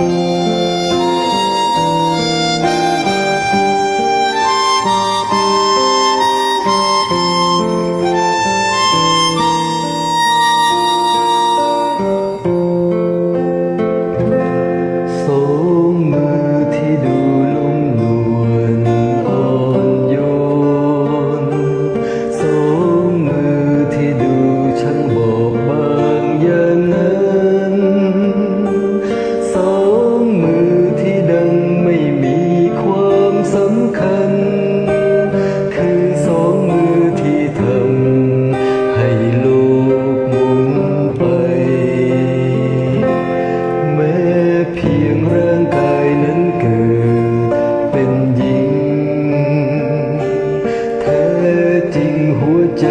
Música ยงร่างกายนั้นเกิดเป็นหญิงแท้จริงหัวใจ